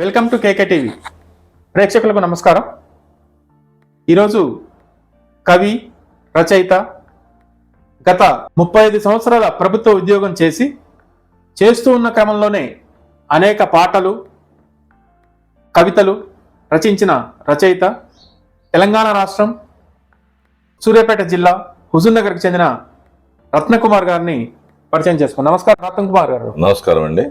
Welcome to KK TV ప్రేక్షకులకు నమస్కారం. ఈరోజు కవి రచయిత గత ముప్పై ఐదు సంవత్సరాల ప్రభుత్వ ఉద్యోగం చేసి చేస్తూ ఉన్న క్రమంలోనే అనేక పాటలు కవితలు రచించిన రచయిత తెలంగాణ రాష్ట్రం సూర్యాపేట జిల్లా హుజూర్నగర్కి చెందిన రత్నకుమార్ గారిని పరిచయం చేసుకున్నాం. నమస్కారం రత్నకుమార్ గారు. నమస్కారం అండి.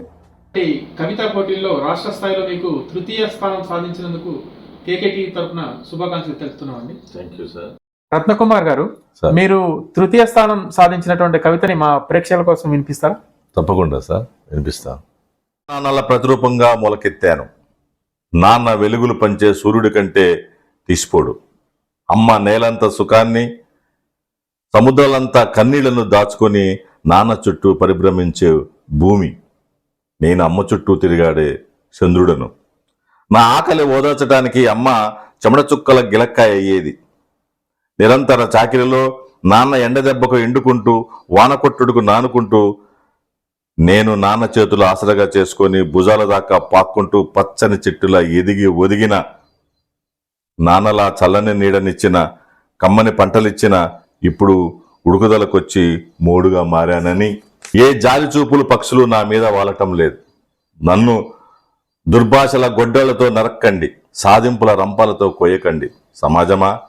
కవితా పోటీల్లో రాష్ట్ర స్థాయిలో మీకు తృతీయ స్థానం సాధించినందుకు కేకేటీ తరఫున శుభాకాంక్షలు తెలుపుతున్నామండి. Thank you sir Ratnakumar garu sir. మీరు తృతీయ స్థానం సాధించినటువంటి కవితని మా ప్రేక్షకుల కోసం వినిపిస్తారా? తప్పకుండా సార్ వినిపిస్తాను నాన్నల ప్రతిరూపంగా మొలకెత్తాను. నాన్న వెలుగులు పంచే సూర్యుడి కంటే తీసిపోడు. అమ్మ నేలంత సుఖాన్ని సముద్రాలంతా కన్నీళ్ళను దాచుకొని నాన్న చుట్టూ పరిభ్రమించే భూమి. నేను అమ్మ చుట్టూ తిరిగాడే చంద్రుడను. నా ఆకలి ఓదార్చడానికి అమ్మ చెమట చుక్కల గిలక్కాయ అయ్యేది. నిరంతర చాకిరిలో నాన్న ఎండ దెబ్బకు ఎండుకుంటూ వానకొట్టుడుకు నానుకుంటూ నేను నాన్న చేతులు ఆసరగా చేసుకొని భుజాల దాకా పాక్కుంటూ పచ్చని చెట్టులా ఎదిగి ఒదిగిన నాన్నలా చల్లని నీడనిచ్చిన కమ్మని పంటలిచ్చిన ఇప్పుడు ఉడుకుదలకొచ్చి మోడుగా మారానని ఏ జాలి చూపులు పక్షులు నా మీద వాలటం లేదు. నన్ను దుర్భాషల గొడ్డలతో నరక్కండి సాధింపుల రంపాలతో కొయ్యకండి. సమాజమా?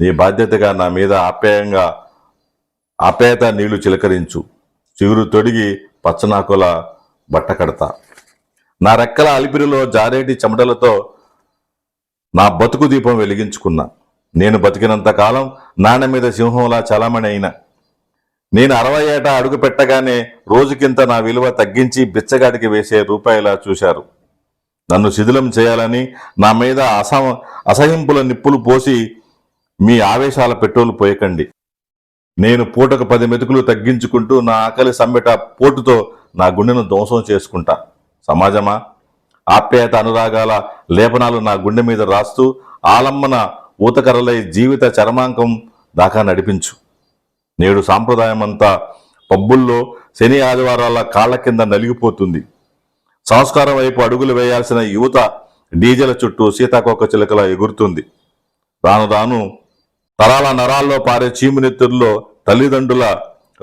నీ బాధ్యతగా నా మీద ఆప్యాయంగా ఆప్యాయత నీళ్ళు చిలకరించు. చిగురు తొడిగి పచ్చనాకుల బట్ట కడతా. నా రెక్కల అలిపిరిలో జారేటి చెమటలతో నా బతుకు దీపం వెలిగించుకున్నా. నేను బతికినంత కాలం నాన్న మీద సింహంలా చలామణి అయినా నేను అరవై ఏట అడుగు పెట్టగానే రోజుకింత నా విలువ తగ్గించి బిచ్చగాడికి వేసే రూపాయలా చూశారు. నన్ను శిథిలం చేయాలని నా మీద అస అసహింపుల నిప్పులు పోసి మీ ఆవేశాల పెట్రోలు పోయకండి. నేను పూటకు పది మెతుకులు తగ్గించుకుంటూ నా ఆకలి సమ్మెట పోటుతో నా గుండెను ధ్వంసం చేసుకుంటా. సమాజమా? ఆప్యాయత అనురాగాల లేపనాలు నా గుండె మీద రాస్తూ ఆలమ్మన ఊతకరలై జీవిత చరమాంకం దాకా నడిపించు. నేడు సాంప్రదాయం అంతా పబ్బుల్లో శని ఆదివారాల కాళ్ళ కింద నలిగిపోతుంది. సంస్కారం వైపు అడుగులు వేయాల్సిన యువత డీజల చుట్టూ సీతాకోక చిలకల ఎగురుతుంది. రాను రాను తరాల నరాల్లో పారే చీమునెత్తుల్లో తల్లిదండ్రుల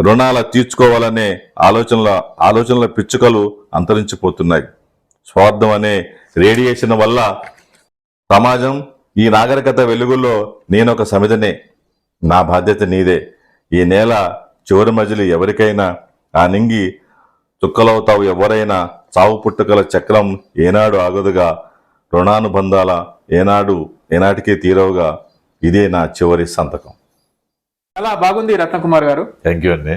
రుణాల తీర్చుకోవాలనే ఆలోచనల ఆలోచనల పిచ్చుకలు అంతరించిపోతున్నాయి. స్వార్థం అనే రేడియేషన్ వల్ల సమాజం ఈ నాగరికత వెలుగులో నేనొక సమిధనే నా బాధ్యత నీదే. ఈ నేల చివరి మజిలి ఎవరికైనా ఆ నింగి చుక్కలవుతావు ఎవరైనా చావు పుట్టుకల చక్రం ఏనాడు ఆగదుగా రుణానుబంధాల ఏనాడు ఏనాటికి తీరవుగా ఇదే నా చివరి సంతకం. చాలా బాగుంది రత్నకుమార్ గారు. థ్యాంక్ యూ అండి.